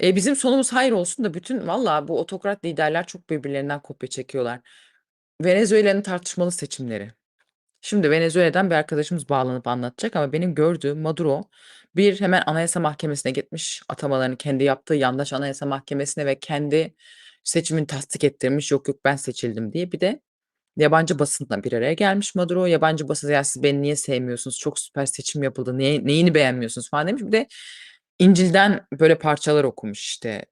Eee, bizim sonumuz hayır olsun da bütün valla bu otokrat liderler çok birbirlerinden kopya çekiyorlar. Venezuela'nın tartışmalı seçimleri. Şimdi Venezuela'dan bir arkadaşımız bağlanıp anlatacak ama benim gördüğüm Maduro bir hemen Anayasa Mahkemesi'ne gitmiş, atamalarını kendi yaptığı yandaş Anayasa Mahkemesi'ne ve kendi seçimini tasdik ettirmiş. "Yok, yok ben seçildim." diye. Bir de yabancı basınla bir araya gelmiş Maduro. Yabancı basın, "Ya siz beni niye sevmiyorsunuz? Çok süper seçim yapıldı. Neye neyini beğenmiyorsunuz?" falan demiş. Bir de İncil'den böyle parçalar okumuş işte.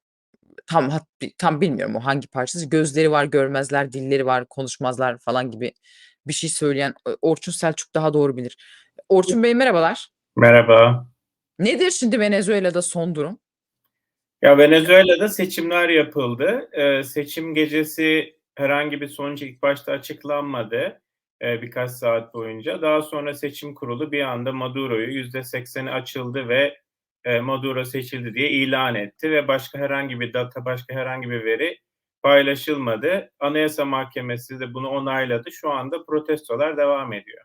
Tam hat tam bilmiyorum o hangi parçası. "Gözleri var görmezler, dilleri var konuşmazlar." falan gibi bir şey söyleyen Ö Orçun Selçuk daha doğru bilir. Orçun Bey merhabalar. Merhaba. Nedir şimdi Venezuela'da son durum? Ya, Venezuela'da seçimler yapıldı. Eee, seçim gecesi herhangi bir sonuç ilk başta açıklanmadı, eee, birkaç saat boyunca. Daha sonra seçim kurulu bir anda Maduro'yu %80'i açıldı ve, eee, Maduro seçildi diye ilan etti ve başka herhangi bir data, başka herhangi bir veri paylaşılmadı. Anayasa Mahkemesi de bunu onayladı. Şu anda protestolar devam ediyor.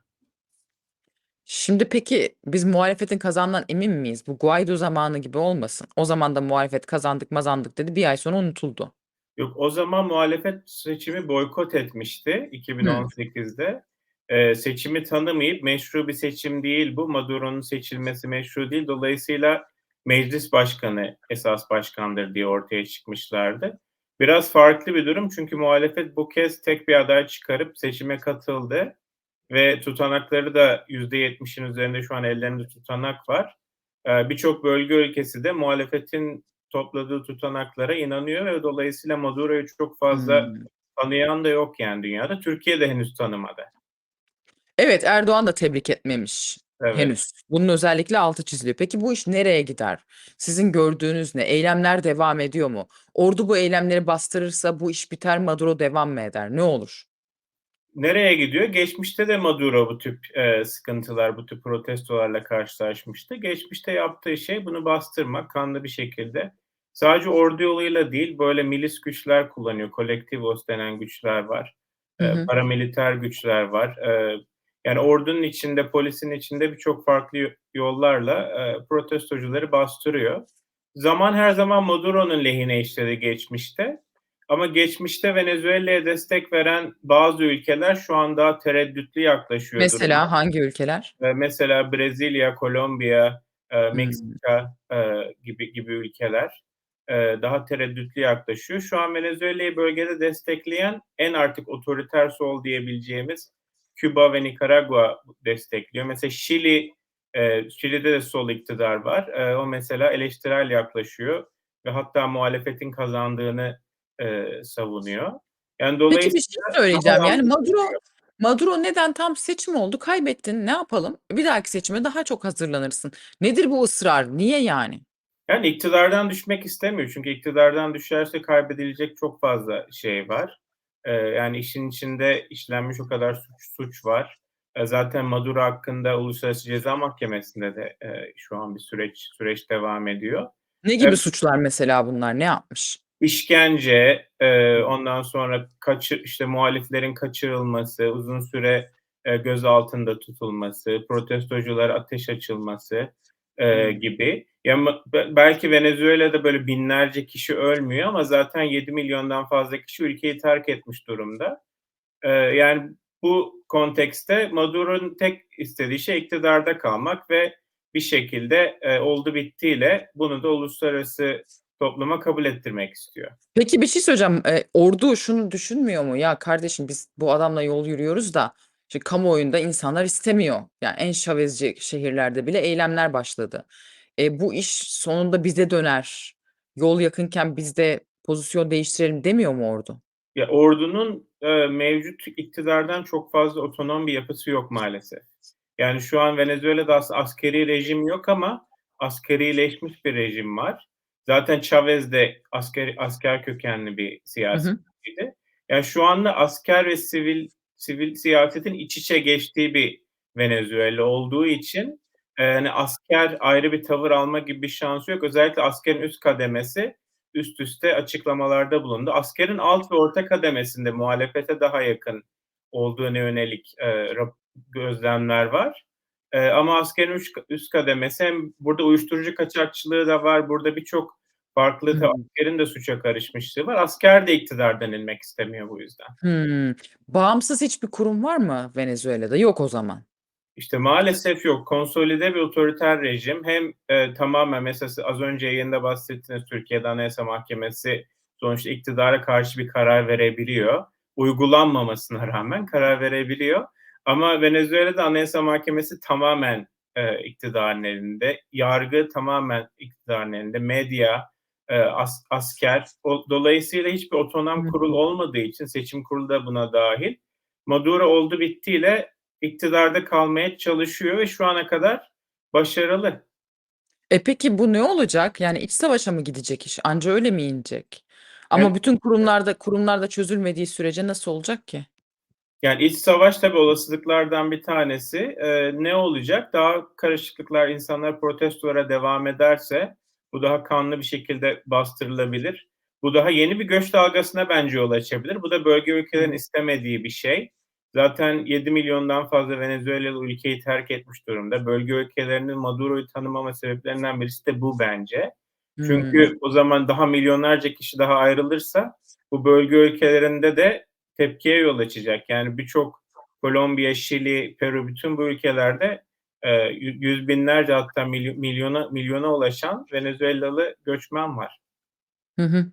Şimdi peki biz muhalefetin kazandığından emin miyiz? Bu Guaido zamanı gibi olmasın. O zaman da muhalefet kazandık mazandık dedi. Bir ay sonra unutuldu. Yok, o zaman muhalefet seçimi boykot etmişti Hımm. 2018'de. Eee, seçimi tanımayıp meşru bir seçim değil bu, Maduro'nun seçilmesi meşru değil, dolayısıyla meclis başkanı esas başkandır diye ortaya çıkmışlardı. Biraz farklı bir durum çünkü muhalefet bu kez tek bir aday çıkarıp seçime katıldı ve tutanakları da %70'in üzerinde şu an ellerinde tutanak var. Eee, birçok bölge ülkesi de muhalefetin topladığı tutanaklara inanıyor ve dolayısıyla Maduro'yu çok fazla Hımm. tanıyan da yok yani dünyada. Türkiye de henüz tanımadı. Evet, Erdoğan da tebrik etmemiş Evet. henüz. Bunun özellikle altı çiziliyor. Peki bu iş nereye gider? Sizin gördüğünüz ne? Eylemler devam ediyor mu? Ordu bu eylemleri bastırırsa bu iş biter, Maduro devam mı eder? Ne olur? Nereye gidiyor? Geçmişte de Maduro bu tip, eee, sıkıntılar, bu tip protestolarla karşılaşmıştı. Geçmişte yaptığı şey bunu bastırmak kanlı bir şekilde. Sadece ordu yoluyla değil, böyle milis güçler kullanıyor. Colectivos denen güçler var. Hı Eee, hı. paramiliter güçler var. Eee, yani ordunun içinde, polisin içinde birçok farklı yo yollarla, eee, protestocuları bastırıyor. Zaman her zaman Maduro'nun lehine işledi geçmişte ama geçmişte Venezuela'ya destek veren bazı ülkeler şu an daha tereddütlü yaklaşıyor. Mesela hangi ülkeler? Eee, mesela Brezilya, Kolombiya, eee, Hımm. Meksika, eee, gibi gibi ülkeler, eee, daha tereddütlü yaklaşıyor. Şu an Venezuela'yı bölgede destekleyen en artık otoriter sol diyebileceğimiz Küba ve Nikaragua destekliyor. Mesela Şili, eee, Şili'de de sol iktidar var. Eee, o mesela eleştirel yaklaşıyor ve hatta muhalefetin kazandığını, eee, savunuyor. Yani Peki bir şey dolayısıyla söyleyeceğim. Yani Maduro. Maduro neden? Tam seçim oldu, kaybettin. Ne yapalım? Bir dahaki seçime daha çok hazırlanırsın. Nedir bu ısrar? Niye yani? Yani iktidardan düşmek istemiyor. Çünkü iktidardan düşerse kaybedilecek çok fazla şey var. Eee, yani işin içinde işlenmiş o kadar suç suç var. Eee, zaten Maduro hakkında Uluslararası Ceza Mahkemesi'nde de, eee, şu an bir süreç süreç devam ediyor. Ne gibi suçlar mesela bunlar? Ne yapmış? İşkence, eee, ondan sonra kaçı işte muhaliflerin kaçırılması, uzun süre, eee, gözaltında tutulması, protestoculara ateş açılması, eee, Hımm. gibi. Ya, belki Venezuela'da böyle binlerce kişi ölmüyor ama zaten 7.000.000'dan fazla kişi ülkeyi terk etmiş durumda. Eee, yani bu kontekste Maduro'nun tek istediği şey iktidarda kalmak ve bir şekilde, eee, oldu bittiyle bunu da uluslararası topluma kabul ettirmek istiyor. Peki bir şey söyleyeceğim. Eee, ordu şunu düşünmüyor mu? Ya kardeşim biz bu adamla yol yürüyoruz da şimdi kamuoyunda insanlar istemiyor. Yani en Chavezci şehirlerde bile eylemler başladı. E, bu iş sonunda bize döner. Yol yakınken biz de pozisyon değiştirelim demiyor mu ordu? Ya, ordunun, eee, mevcut iktidardan çok fazla otonom bir yapısı yok maalesef. Yani şu an Venezuela'da aslında askeri rejim yok ama askerileşmiş bir rejim var. Zaten Chavez de askeri asker kökenli bir Hı hı. siyasetçiydi. Yani şu anda asker ve sivil sivil siyasetin iç içe geçtiği bir Venezuela olduğu için, eee, hani, asker ayrı bir tavır alma gibi bir şansı yok. Özellikle askerin üst kademesi üst üste açıklamalarda bulundu. Askerin alt ve orta kademesinde muhalefete daha yakın olduğuna yönelik, eee, rap gözlemler var. Eee, ama askerin üç üst kademesi hem burada uyuşturucu kaçakçılığı da var, burada birçok Farklı tabii Hımm. askerin de suça karışmışlığı var. Asker de iktidardan inmek istemiyor bu yüzden. Hımm. Bağımsız hiçbir kurum var mı Venezuela'da? Yok o zaman. İşte maalesef yok. Konsolide bir otoriter rejim. Hem, eee, tamamen mesela az önce yayında bahsettiniz Türkiye'de Anayasa Mahkemesi sonuçta iktidara karşı bir karar verebiliyor. Uygulanmamasına rağmen karar verebiliyor. Ama Venezuela'da Anayasa Mahkemesi tamamen, eee, iktidarın elinde. Yargı tamamen iktidarın elinde. Medya, eee, as asker. O dolayısıyla hiçbir otonom kurul olmadığı için seçim kurulu da buna dâhil. Maduro oldu bittiyle iktidarda kalmaya çalışıyor ve şu ana kadar başarılı. E, peki bu ne olacak? Yani iç savaşa mı gidecek iş? Anca öyle mi inecek? Evet. Ama bütün kurumlarda kurumlarda çözülmediği sürece nasıl olacak ki? Yani iç savaş tabii olasılıklardan bir tanesi. Eee, ne olacak? Daha karışıklıklar, insanlar protestolara devam ederse bu daha kanlı bir şekilde bastırılabilir. Bu daha yeni bir göç dalgasına bence yol açabilir. Bu da bölge ülkelerin istemediği bir şey. Zaten 7 milyondan fazla Venezuelalı ülkeyi terk etmiş durumda. Bölge ülkelerinin Maduro'yu tanımama sebeplerinden birisi de bu bence. Hımm. Çünkü o zaman daha milyonlarca kişi daha ayrılırsa bu bölge ülkelerinde de tepkiye yol açacak. Yani birçok Kolombiya, Şili, Peru bütün bu ülkelerde, yü yüz binlerce hatta milyo milyona milyona ulaşan Venezuelalı göçmen var. Hı.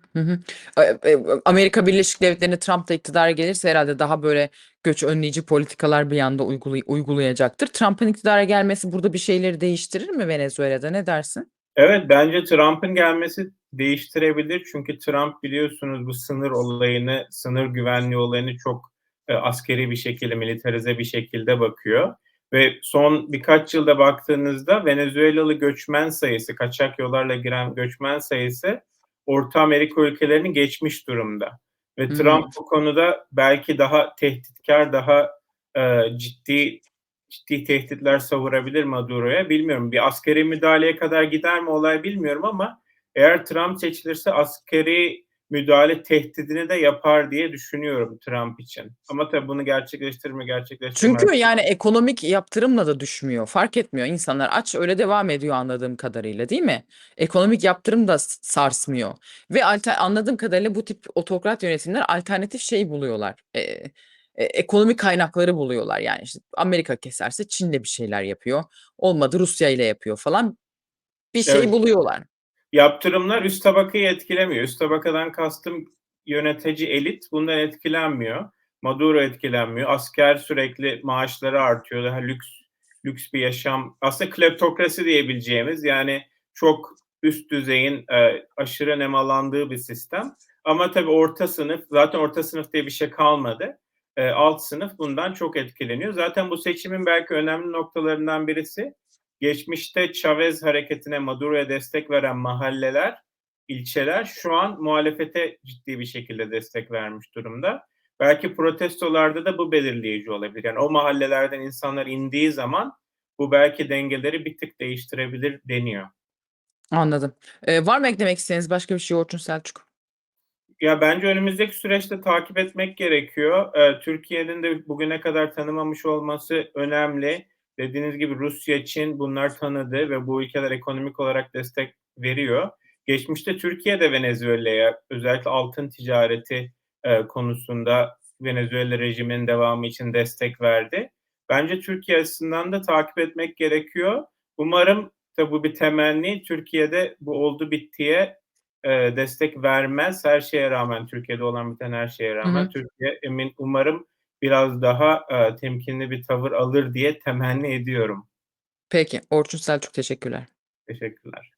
Eee, eee, Amerika Birleşik Devletleri'nde Trump da iktidara gelirse herhâlde daha böyle göç önleyici politikalar bir anda uygulay uygulayacaktır. Trump'ın iktidara gelmesi burada bir şeyleri değiştirir mi Venezuela'da? Ne dersin? Evet, bence Trump'ın gelmesi değiştirebilir. Çünkü Trump biliyorsunuz bu sınır olayını, sınır güvenliği olayını çok, eee, askeri bir şekilde, militarize bir şekilde bakıyor ve son birkaç yılda baktığınızda Venezuelalı göçmen sayısı, kaçak yollarla giren göçmen sayısı Orta Amerika ülkelerini geçmiş durumda ve Trump Hımm. bu konuda belki daha tehditkâr, daha, eee, ciddi ciddi tehditler savurabilir Maduro'ya. Bilmiyorum, bir askeri müdahaleye kadar gider mi olay bilmiyorum ama eğer Trump seçilirse askeri müdahale tehdidini de yapar diye düşünüyorum Trump için. Ama tabii bunu gerçekleştirir mi, gerçekleştirmez Çünkü yani ekonomik yaptırımla da düşmüyor. Fark etmiyor. İnsanlar aç, öyle devam ediyor anladığım kadarıyla, değil mi? Ekonomik yaptırım da sarsmıyor ve alter anladığım kadarıyla bu tip otokrat yönetimler alternatif şey buluyorlar, eee, e ekonomik kaynakları buluyorlar. Yani işte Amerika keserse Çin'le bir şeyler yapıyor. Olmadı Rusya'yla yapıyor falan. Bir şey Evet. buluyorlar. Yaptırımlar üst tabakayı etkilemiyor. Üst tabakadan kastım yönetici elit bundan etkilenmiyor. Maduro etkilenmiyor. Asker sürekli maaşları artıyor. Daha lüks lüks bir yaşam. Aslında kleptokrasi diyebileceğimiz yani çok üst düzeyin, eee, aşırı nemalandığı bir sistem. Ama tabii orta sınıf, zaten orta sınıf diye bir şey kalmadı. Eee, alt sınıf bundan çok etkileniyor. Zaten bu seçimin belki önemli noktalarından birisi geçmişte Chavez hareketine, Maduro'ya destek veren mahalleler, ilçeler şu an muhalefete ciddi bir şekilde destek vermiş durumda. Belki protestolarda da bu belirleyici olabilir. Yani o mahallelerden insanlar indiği zaman bu belki dengeleri bir tık değiştirebilir deniyor. Anladım. Eee, var mı eklemek istediğiniz başka bir şey Orçun Selçuk? Ya, bence önümüzdeki süreçte takip etmek gerekiyor. Eee, Türkiye'nin de bugüne kadar tanımamış olması önemli. Dediğiniz gibi Rusya, Çin bunlar tanıdı ve bu ülkeler ekonomik olarak destek veriyor. Geçmişte Türkiye de Venezuela'ya özellikle altın ticareti, eee, konusunda Venezuela rejiminin devamı için destek verdi. Bence Türkiye açısından da takip etmek gerekiyor. Umarım, tabii bu bir temenni, Türkiye de bu oldu bittiye, eee, destek vermez. Her şeye rağmen, Türkiye'de olan biten her şeye rağmen hı. Türkiye emin umarım biraz daha, eee, temkinli bir tavır alır diye temenni ediyorum. Peki, Orçun Selçuk teşekkürler. Teşekkürler.